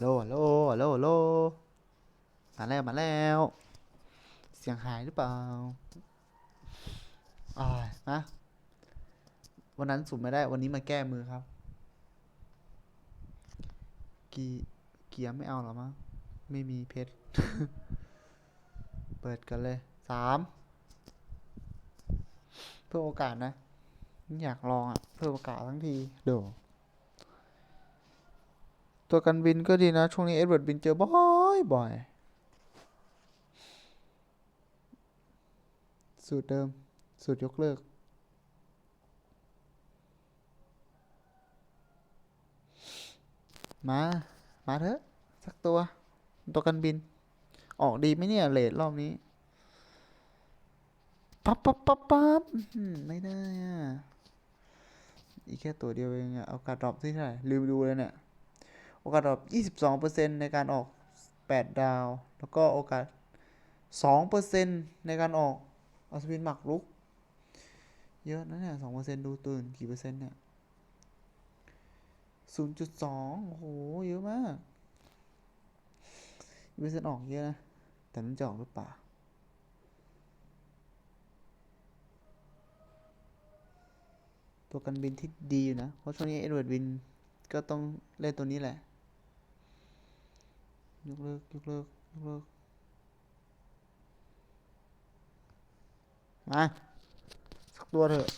โลโลโลโลมาแล้วมาแล้ว เสียงหายหรือเปล่าอ่ามาวันนั้นสุ่มไม่ได้ วันนี้มาแก้มือครับ กีเกียร์ไม่เอาหรอมั้งไม่มีเพชร เปิดกันเลยสามเพื่อโอกาสนะ อยากลองอะ เพื่อโอกาสทั้งทีเดี๋ยว ตัวกันบินก็ดีนะ ช่วงนี้เอ็ดเวิร์ดบินเจอบ่อยบ่อยสูตรเดิม สูตรยกเลิก มา มาเถอะ สักตัว ตัวกันบิน ออกดีไหมเนี่ยเลทรอบนี้ ปั๊บปั๊บปั๊บปั๊บไม่ได้อะ อีกแค่ตัวเดียวเองอะโอกาสดรอปที่เท่าไหร่ลืมดูเลยเนี่ย โอกาสดรอป22%ในการออก 8 ดาว แล้วก็โอกาส 2%ในการออกอัศวินหมักลุก เยอะนะเนี่ย2%ดูตื่นกี่เปอร์เซ็นต์เนี่ย 0.2 โอ้โห เยอะมากเปอร์เซ็นต์ออกเยอะนะ แต่มันจะออกหรือเปล่าตัวกันบินที่ดีอยู่นะ เพราะช่วงนี้เอ็ดเวิร์ดวินก็ต้องเล่นตัวนี้แหละ ยกเลิก ยกเลิก ยกเลิก มา สักตัวเถอะ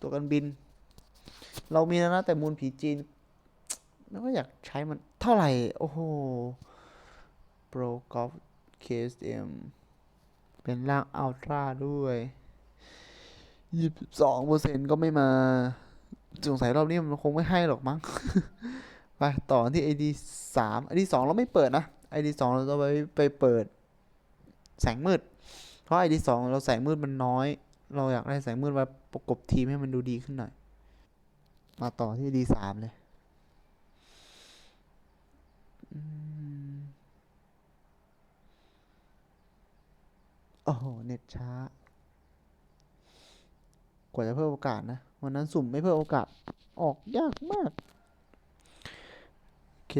ตัวกันบิน เรามีแล้วนะ แต่มูลผีจีนไม่ค่อยอยากใช้มันเท่าไหร่ โอ้โห Pro Golf KSM เป็นร่างอัลตร้าด้วยยี่สิบสองเปอร์เซ็นต์ก็ไม่มาสงสัยรอบนี้มันคงไม่ให้หรอกมั้ง ไปต่อที่ ID สาม ID สองเราไม่เปิดนะ ID สองเราจะไปไปเปิดแสงมืด เพราะ ID สองเราแสงมืดมันน้อย เราอยากได้แสงมืดมาประกบทีมให้มันดูดีขึ้นหน่อย มาต่อที่ ID สามเลยอืมโอ้โห เน็ตช้า กว่าจะเพิ่มโอกาสนะ วันนั้นสุ่มไม่เพิ่มโอกาส ออกยากมาก เค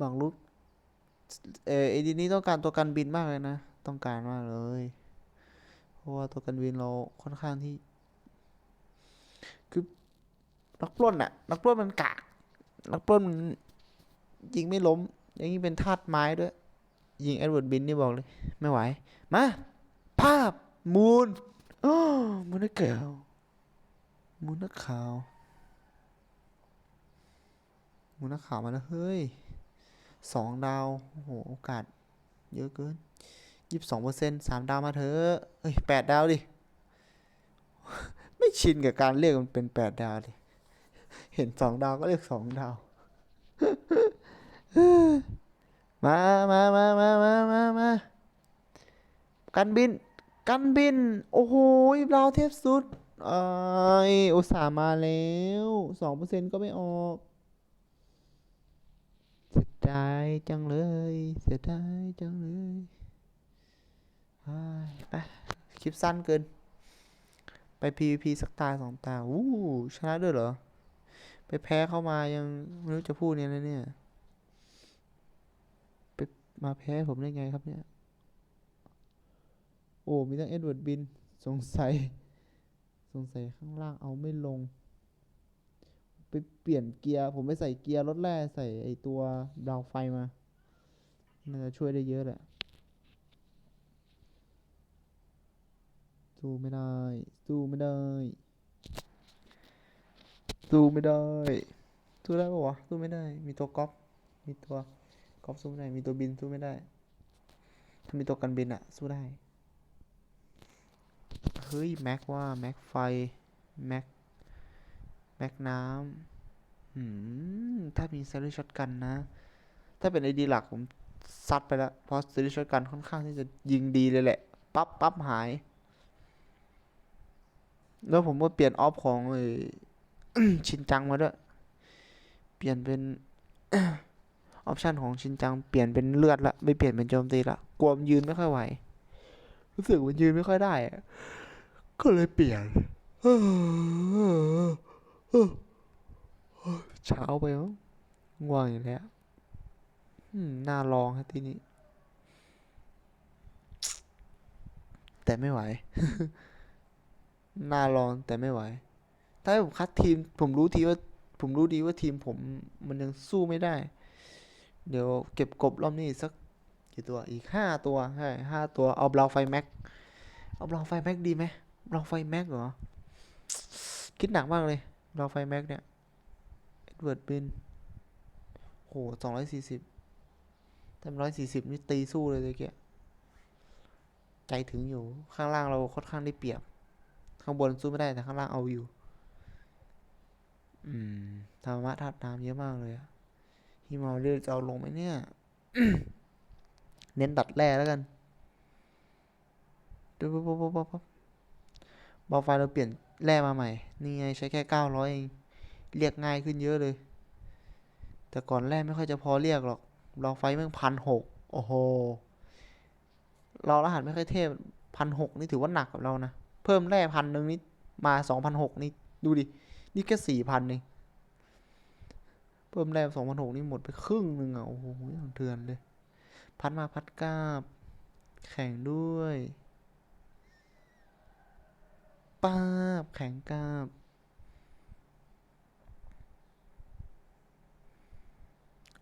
บางรูปเออไอดีนี้ต้องการตัวกันบินมากเลยนะ ต้องการมากเลย เพราะว่าตัวกันบินเราค่อนข้างที่ คือนักปล้นอะนักปล้นมันกากนักปล้นมันยิงไม่ล้มอย่างนี้เป็นธาตุไม้ด้วย ยิงแอดเวิร์ดบินนี่บอกเลย ไม่ไหว มา ภาพมูนโอ้มูนนักเก่ามูนนักข่าว มูนนักข่าวมาแล้ว เฮ้ยสองดาว โอ้โห โอกาส เยอะเกินยี่สิบสองเปอร์เซ็นต์สามดาวมาเถอะเฮ้ยแปดดาวดิ ไม่ชินกับการเรียกมันเป็นแปดดาวดิ เห็นสองดาวก็เรียกสองดาว มามามามามามามากันบินกันบิน โอ้โหดาวเทพสุดเอ้ยอุตส่าห์มาแล้วสองเปอร์เซ็นต์ก็ไม่ออก ดายจังเลย เสียดายจังเลยไปคลิปสั้นเกิน ไป PVP สักตาสองตาอู้ชนะด้วยเหรอ ไปแพ้เข้ามายังไม่รู้จะพูดเนี่ยนะเนี่ย ไปมาแพ้ผมได้ไงครับเนี่ย โอ้ มีทั้งเอ็ดเวิร์ดบิน สงสัย สงสัยข้างล่างเอาไม่ลง ไปเปลี่ยนเกียร์ ผมไปใส่เกียร์รถแร่ใส่ไอตัวดาวไฟมาน่าจะช่วยได้เยอะแหละสู้ไม่ได้ สู้ไม่ได้ สู้ไม่ได้ สู้ได้ปะวะ สู้ไม่ได้ มีตัวก๊อปมีตัวก๊อปสู้ไม่ได้ มีตัวบินสู้ไม่ได้ ถ้ามีตัวกันบินอะสู้ได้ เฮ้ย แม็กว่า แม็กไฟ แม็ก แม็กน้ำถ้ามีเซรีช็อตกันนะ ถ้าเป็นไอดีหลักผมซัดไปแล้ว เพราะเซรีช็อตกันค่อนข้างที่จะยิงดีเลยแหละ ปั๊บปั๊บหาย แล้วผมก็เปลี่ยนออฟของไอ้ชินจังมาด้วย เปลี่ยนเป็นออปชันของชินจังเปลี่ยนเป็นเลือดละไม่เปลี่ยนเป็นโจมตีละกลัวมันยืนไม่ค่อยไหว รู้สึกมันยืนไม่ค่อยได้ ก็เลยเปลี่ยน เช้าไปมั้งง่วงอยู่แล้วน่าลองครับทีนี้ แต่ไม่ไหว น่าลองแต่ไม่ไหว ถ้าผมคัดทีม ผมรู้ทีว่า ผมรู้ดีว่าทีมผมมันยังสู้ไม่ได้ เดี๋ยวเก็บกบรอบนี้สักกี่ตัว อีกห้าตัว ใช่ห้าตัว เอาบลาวไฟแม็ก เอาบลาวไฟแม็กดีไหมบลาวไฟแม็กเหรอ คิดหนักมากเลย บลาไฟแม็กเนี่ย เอ็ดเวิร์ดบินโหสองร้อยสี่สิบแต่ร้อยสี่สิบนี่ตีสู้เลยเลยแกใจถึงอยู่ ข้างล่างเราค่อนข้างได้เปรียบ ข้างบนสู้ไม่ได้แต่ข้างล่างเอาอยู่ อืมธรรมะธาตุน้ำเยอะมากเลยอะฮิมาเรียจะเอาลงไหมเนี่ย เน้นดัดแร่แล้วกันดูปุ๊บปุ๊บปุ๊บปุ๊บปุ๊บบอลไฟเราเปลี่ยน แร่มาใหม่ นี่ไงใช้แค่เก้าร้อยเอง เรียกง่ายขึ้นเยอะเลย แต่ก่อนแร่ไม่ค่อยจะพอเรียกหรอกเราไฟแม่งพันหกโอ้โห เรารหัสไม่ค่อยเทพพันหกนี่ถือว่าหนักกับเรานะ เพิ่มแร่พันหนึ่งนี่มาสองพันหกนี่ดูดิ นี่แค่สี่พันเอง เพิ่มแร่สองพันหกนี่หมดไปครึ่งหนึ่งอะ โอ้โหอย่างเถื่อนเลย พัดมาพัดกาบ แข่งด้วย ป้าบ แข่งกราบ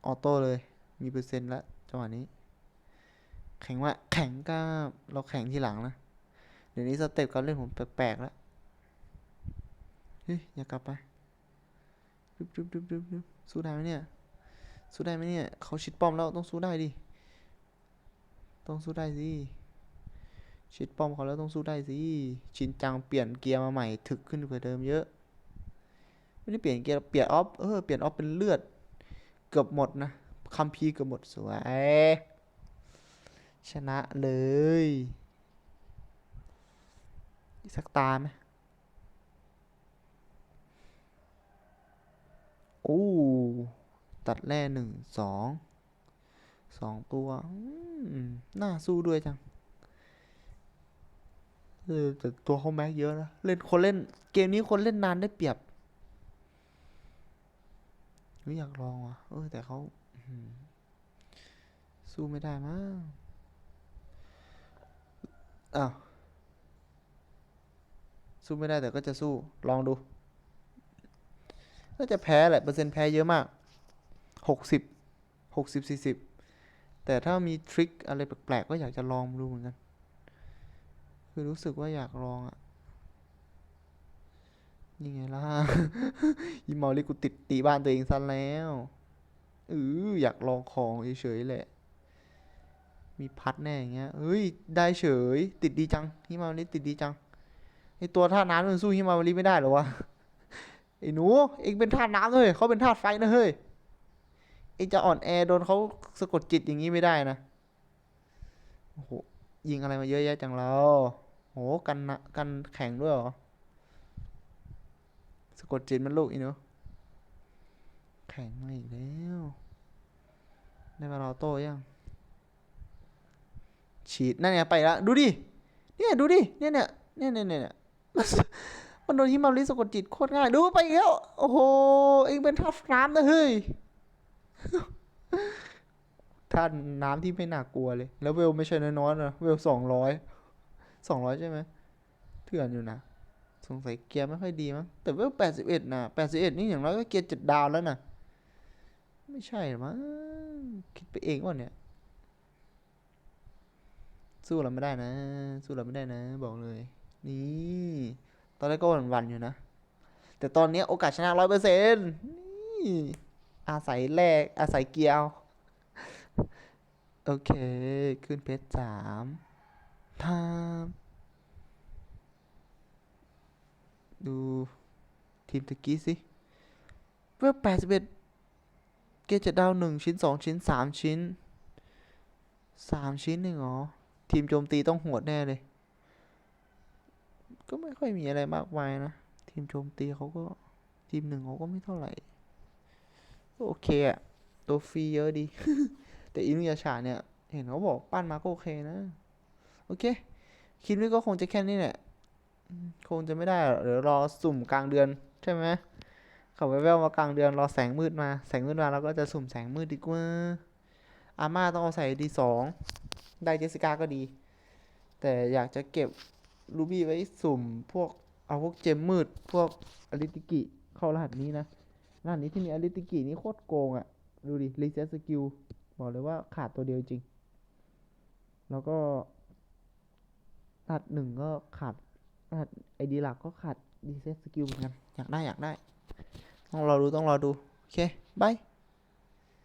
ออโต้เลย มีเปอร์เซ็นต์ล้วจังหวะนี้ แข่งว่าแข่งกราบ เราแข่งทีหลังนะ เดี๋ยวนี้สเต็ปการเล่นผมแปลกๆแล้วเฮ้ย อย่ากลับไปดึบดึบดึบดึบดึบสู้ได้ไหมเนี่ย สู้ได้ไหมเนี่ย เขาชิดป้อมแล้วต้องสู้ได้ดิ ต้องสู้ได้สิ ชิดป้อมเขาแล้วต้องสู้ได้สิ ชินจังเปลี่ยนเกียร์มาใหม่ถึกขึ้นกว่าเดิมเยอะ ไม่ได้เปลี่ยนเกียร์เปลี่ยนออฟ เออ เปลี่ยนออฟเป็นเลือด เกือบหมดนะคัมภีเกือบหมดสวย ชนะเลยสักตาไหมโอ้ ตัดแร่หนึ่งสอง สองตัว น่าสู้ด้วยจัง เออแต่ตัวเขาแม็กเยอะนะ เล่นคนเล่น เกมนี้คนเล่นนานได้เปรียบไม่อยากลองว่ะ เออ แต่เขาสู้ไม่ได้มั้งอ้าวสู้ไม่ได้แต่ก็จะสู้ ลองดู น่าจะแพ้แหละ เปอร์เซ็นต์แพ้เยอะมาก หกสิบ หกสิบสี่สิบ แต่ถ้ามีทริคอะไรแปลกๆ ก็อยากจะลองดูเหมือนกัน คือรู้สึกว่าอยากลองอะนี่ไงล่ะอีมอลลี่กูติดตีบ้านตัวเองซะแล้วเอออยากลองของเฉยๆแหละ มีพัดแน่อย่างเงี้ยเฮ้ย ได้เฉย ติดดีจังฮิมาวริติดดีจังไอตัวท่าน้ำมันสู้ฮิมาวริไม่ได้หรอวะไอหนู เองเป็นธาตุน้ำเฮ้ยเขาเป็นธาตุไฟนะเฮ้ยเองจะอ่อนแอโดนเขาสะกดจิตอย่างนี้ไม่ได้นะโอ้โหยิงอะไรมาเยอะแยะจังเรา กันนะกันแข็งด้วยเหรอ สะกดจิตมันลูกอีเนาะแข็งมาอีกแล้วได้มาเราโต้ยัง ฉีด นั่นไงไปละดูดิ เนี่ย ดูดิ เนี่ยเนี่ยเนี่ยเนี่ยเนี่ยมันโดนฮิมาริสะกดจิตโคตรง่าย ดูไปแล้ว โอ้โห เองเป็นท่าน้ำนะเฮ้ยท่าน้ำที่ไม่น่ากลัวเลย แล้วเวลไม่ใช่น้อยๆนะเวลสองร้อย สองร้อยใช่ไหมเถื่อนอยู่นะ สงสัยเกียร์ไม่ค่อยดีมั้งแต่เวลแปดสิบเอ็ดนะแปดสิบเอ็ดนี่อย่างน้อยก็เกียร์เจ็ดดาวแล้วนะไม่ใช่หรอมั้งคิดไปเองวะเนี่ย สู้เราไม่ได้นะ สู้เราไม่ได้นะ บอกเลย นี่ ตอนแรกก็หวั่นๆอยู่นะ แต่ตอนนี้โอกาสชนะร้อยเปอร์เซ็นต์นี่อาศัยแรกอาศัยเกียร์โอเค ขึ้นเพชรสาม ทามดูทีมตะกี้สิเว็บแปดสิบเอ็ดเกจจะดาวหนึ่งชิ้นสองชิ้นสามชิ้นสามชิ้นเองเหรอ ทีมโจมตีต้องโหดแน่เลย ก็ไม่ค่อยมีอะไรมากมายนะ ทีมโจมตีเขาก็ ทีมหนึ่งเขาก็ไม่เท่าไหร่ โอเคอะตัวฟรีเยอะดี แต่อินุยาชาเนี่ย เห็นเขาบอกปั้นมาก็โอเคนะ โอเค คลิปนี้ก็คงจะแค่นี้แหละ คงจะไม่ได้หรอเดี๋ยวรอสุ่มกลางเดือนใช่ไหมขับแววมากลางเดือนรอแสงมืดมา แสงมืดมาเราก็จะสุ่มแสงมืดดีกว่า อาม่าต้องเอาใส่ดีสองได้เจสสิก้าก็ดี แต่อยากจะเก็บรูบี้ไว้สุ่มพวกเอาพวกเจมมืด พวกอลิติกิเข้ารหัสนี้นะรหัสนี้ที่มีอลิติกินี่โคตรโกงอะ่ะ ดูดิรีเซ็ตสกิลบอกเลยว่าขาดตัวเดียวจริง แล้วก็ รหัสหนึ่งก็ขาดรหัสไอดีหลักก็ขาดดีเซสสกิลเหมือนกัน อยากได้อยากได้ ต้องรอดูต้องรอดู โอเคบาย